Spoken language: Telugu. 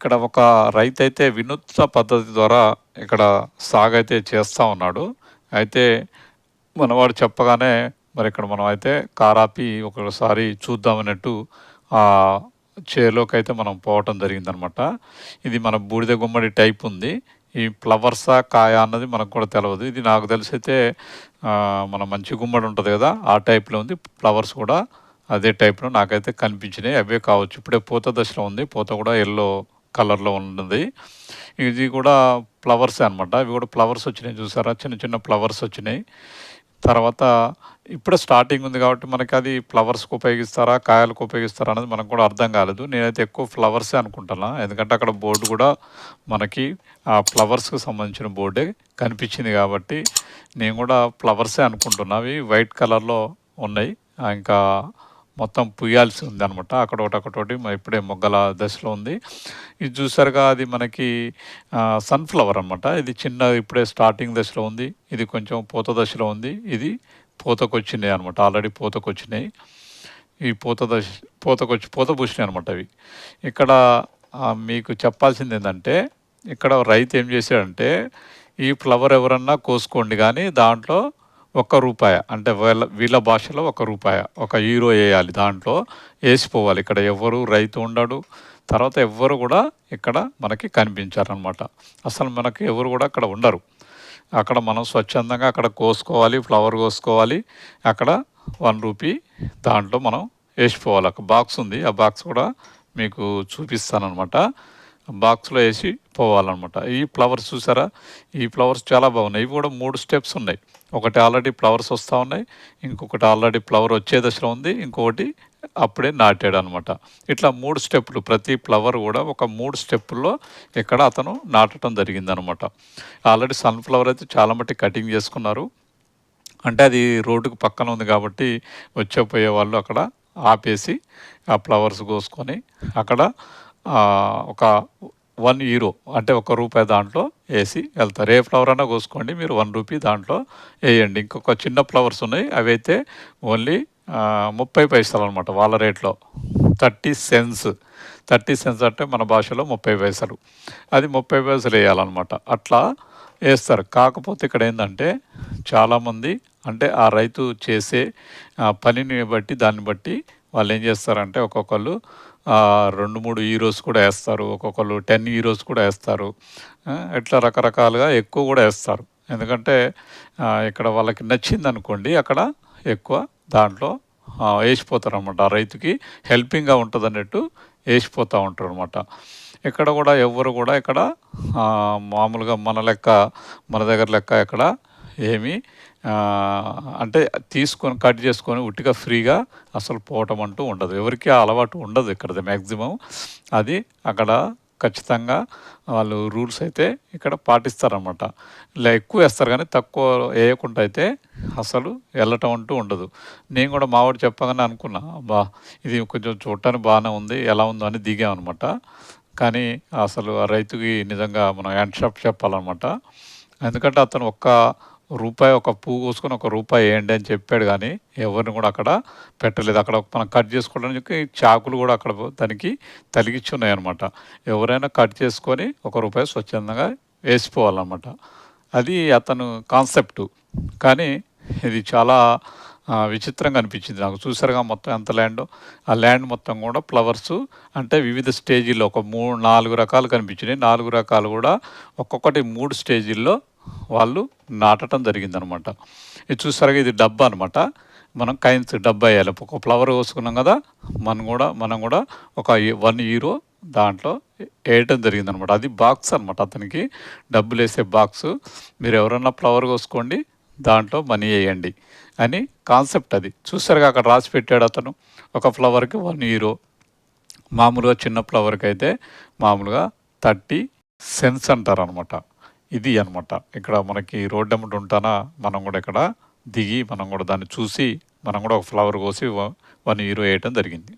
ఇక్కడ ఒక రైతు అయితే వినూత్న పద్ధతి ద్వారా ఇక్కడ సాగు అయితే చేస్తూ ఉన్నాడు. అయితే మనవాడు చెప్పగానే మరి ఇక్కడ మనం అయితే కారాపి ఒకసారి చూద్దామన్నట్టు ఆ చేలోకి అయితే మనం పోవటం జరిగిందనమాట. ఇది మన బూడిద గుమ్మడి టైప్ ఉంది. ఈ ఫ్లవర్సా కాయ అన్నది మనకు కూడా తెలియదు ఇది నాకు తెలిసి అయితే మన మంచి గుమ్మడి ఉంటుంది కదా ఆ టైప్లో ఉంది. ఫ్లవర్స్ కూడా అదే టైప్లో నాకైతే కనిపించినాయి. అవే కావచ్చు. ఇప్పుడే పూత దశలో ఉంది. పూత కూడా ఎల్లో కలర్లో ఉంటుంది. ఇది కూడా ఫ్లవర్స్ అనమాట ఇవి కూడా ఫ్లవర్స్ వచ్చినాయి చూసారా? చిన్న చిన్న ఫ్లవర్స్ వచ్చినాయి. తర్వాత ఇప్పుడే స్టార్టింగ్ ఉంది కాబట్టి మనకి అది ఫ్లవర్స్కి ఉపయోగిస్తారా కాయలకు ఉపయోగిస్తారా అనేది మనకు కూడా అర్థం కాలేదు. నేనైతే ఎక్కువ ఫ్లవర్సే అనుకుంటున్నా. ఎందుకంటే అక్కడ బోర్డు కూడా మనకి ఆ ఫ్లవర్స్కి సంబంధించిన బోర్డే కనిపించింది కాబట్టి నేను కూడా ఫ్లవర్సే అనుకుంటున్నా. అవి వైట్ కలర్లో ఉన్నాయి. ఇంకా మొత్తం పుయ్యాల్సి ఉంది అనమాట అక్కడ ఒకటి అక్కడ ఒకటి ఇప్పుడే మొగ్గల దశలో ఉంది. ఇది చూసారుగా అది మనకి సన్ఫ్లవర్ అనమాట ఇది చిన్న ఇప్పుడే స్టార్టింగ్ దశలో ఉంది. ఇది కొంచెం పూత దశలో ఉంది. ఇది పూతకొచ్చినాయి అనమాట ఆల్రెడీ పూతకొచ్చినాయి. ఈ పూత దశ పూతకొచ్చి పూత పూసినాయి అనమాట అవి. ఇక్కడ మీకు చెప్పాల్సింది ఏంటంటే ఇక్కడ రైతు ఏం చేశాడంటే ఈ ఫ్లవర్ ఎవరన్నా కోసుకోండి కానీ దాంట్లో ఒక్క రూపాయ. అంటే వీళ్ళ వీళ్ళ భాషలో ఒక రూపాయ ఒక హీరో వేయాలి దాంట్లో. వేసిపోవాలి. ఇక్కడ ఎవరు రైతు ఉండడు. తర్వాత ఎవ్వరు కూడా ఇక్కడ మనకి కనిపించారనమాట అసలు మనకి ఎవరు కూడా అక్కడ ఉండరు. అక్కడ మనం స్వచ్ఛందంగా అక్కడ కోసుకోవాలి ఫ్లవర్ కోసుకోవాలి. అక్కడ వన్ రూపీ దాంట్లో మనం వేసిపోవాలి. ఒక బాక్స్ ఉంది. ఆ బాక్స్ కూడా మీకు చూపిస్తానమాట బాక్స్లో వేసి పోవాలన్నమాట. ఈ ఫ్లవర్స్ చూసారా? ఈ ఫ్లవర్స్ చాలా బాగున్నాయి. ఇవి కూడా మూడు స్టెప్స్ ఉన్నాయి. ఒకటి ఆల్రెడీ ఫ్లవర్స్ వస్తూ ఉన్నాయి ఇంకొకటి ఆల్రెడీ ఫ్లవర్ వచ్చే దశలో ఉంది ఇంకొకటి అప్పుడే నాటాడు అనమాట ఇట్లా మూడు స్టెప్పులు ప్రతి ఫ్లవర్ కూడా ఒక మూడు స్టెప్పుల్లో ఇక్కడ అతను నాటడం జరిగిందనమాట ఆల్రెడీ సన్ఫ్లవర్ అయితే చాలా మట్టి కటింగ్ చేసుకున్నారు. అంటే అది రోడ్డుకు పక్కన ఉంది కాబట్టి వచ్చే పోయే వాళ్ళు అక్కడ ఆపేసి ఆ ఫ్లవర్స్ కోసుకొని అక్కడ ఒక వన్ హీరో అంటే ఒక రూపాయి దాంట్లో వేసి వెళ్తారు. ఏ ఫ్లవర్ అయినా కోసుకోండి మీరు వన్ రూపీ దాంట్లో వేయండి. ఇంకొక చిన్న ఫ్లవర్స్ ఉన్నాయి అవి అయితే ఓన్లీ ముప్పై పైసలు అనమాట వాళ్ళ రేట్లో. థర్టీ సెన్స్ థర్టీ సెన్స్ అంటే మన భాషలో ముప్పై పైసలు. అది ముప్పై పైసలు వేయాలన్నమాట. అట్లా వేస్తారు. కాకపోతే ఇక్కడ ఏంటంటే చాలామంది అంటే ఆ రైతు చేసే పనిని బట్టి దాన్ని బట్టి వాళ్ళు ఏం చేస్తారంటే ఒక్కొక్కళ్ళు రెండు మూడు హీరోస్ కూడా వేస్తారు. ఒక్కొక్కరు టెన్ హీరోస్ కూడా వేస్తారు. ఇట్లా రకరకాలుగా ఎక్కువ కూడా వేస్తారు. ఎందుకంటే ఇక్కడ వాళ్ళకి నచ్చింది అనుకోండి అక్కడ ఎక్కువ దాంట్లో వేసిపోతారు అనమాట ఆ రైతుకి హెల్పింగ్గా ఉంటుంది అన్నట్టు వేసిపోతూ ఉంటారు అనమాట ఇక్కడ కూడా ఎవ్వరు కూడా ఇక్కడ మామూలుగా మన లెక్క మన దగ్గర లెక్క ఇక్కడ ఏమి? అంటే తీసుకొని కట్ చేసుకొని ఉట్టిగా ఫ్రీగా అసలు పోవటం అంటూ ఉండదు. ఎవరికి ఆ అలవాటు ఉండదు ఇక్కడ మ్యాక్సిమం అది అక్కడ ఖచ్చితంగా వాళ్ళు రూల్స్ అయితే ఇక్కడ పాటిస్తారనమాట ఇలా ఎక్కువ వేస్తారు కానీ తక్కువ వేయకుండా అయితే అసలు వెళ్ళటం అంటూ ఉండదు. నేను కూడా మావాడు చెప్పగానే అనుకున్నా బా ఇది కొంచెం చూడటానికి బాగానే ఉంది ఎలా ఉందో అని దిగామన్నమాట కానీ అసలు ఆ రైతుకి నిజంగా మనం హ్యాండ్ షాప్ చెప్పాలన్నమాట. ఎందుకంటే అతను ఒక్క రూపాయి ఒక పువ్వు కోసుకొని ఒక రూపాయి వేయండి అని చెప్పాడు కానీ ఎవరిని కూడా అక్కడ పెట్టలేదు. అక్కడ మనం కట్ చేసుకోవడానికి చాకులు కూడా అక్కడ దానికి తలిగిచ్చి ఉన్నాయన్నమాట. ఎవరైనా కట్ చేసుకొని ఒక రూపాయి స్వచ్ఛందంగా వేసిపోవాలన్నమాట. అది అతను కాన్సెప్టు. కానీ ఇది చాలా విచిత్రంగా అనిపించింది నాకు. చూసారుగా మొత్తం ఎంత ల్యాండ్? ఆ ల్యాండ్ మొత్తం కూడా ఫ్లవర్స్ అంటే వివిధ స్టేజీల్లో ఒక మూడు నాలుగు రకాలు కనిపించినాయి. నాలుగు రకాలు కూడా ఒక్కొక్కటి మూడు స్టేజీల్లో వాళ్ళు నాటడం జరిగిందనమాట. ఇది చూసారుగా ఇది డబ్బా అనమాట. మనం కైన్స్ డబ్బా వేయాలి. ఒక ఫ్లవర్ కోసుకున్నాం కదా మనం కూడా మనం కూడా ఒక వన్ హీరో దాంట్లో వేయటం జరిగిందనమాట. అది బాక్స్ అనమాట అతనికి. డబ్బులు వేసే బాక్స్. మీరు ఎవరన్నా ఫ్లవర్ కోసుకోండి దాంట్లో మనీ వేయండి అని కాన్సెప్ట్ అది. చూసారుగా అక్కడ రాసి పెట్టాడు అతను. ఒక ఫ్లవర్కి వన్ హీరో మామూలుగా చిన్న ఫ్లవర్కి అయితే మామూలుగా థర్టీ సెన్స్ అంటారు అనమాట ఇది అనమాట ఇక్కడ మనకి రోడ్డు అమ్మటి ఉంటానా మనం కూడా ఇక్కడ దిగి మనం కూడా దాన్ని చూసి మనం కూడా ఒక ఫ్లవర్ కోసి వన్ హీరో వేయటం జరిగింది.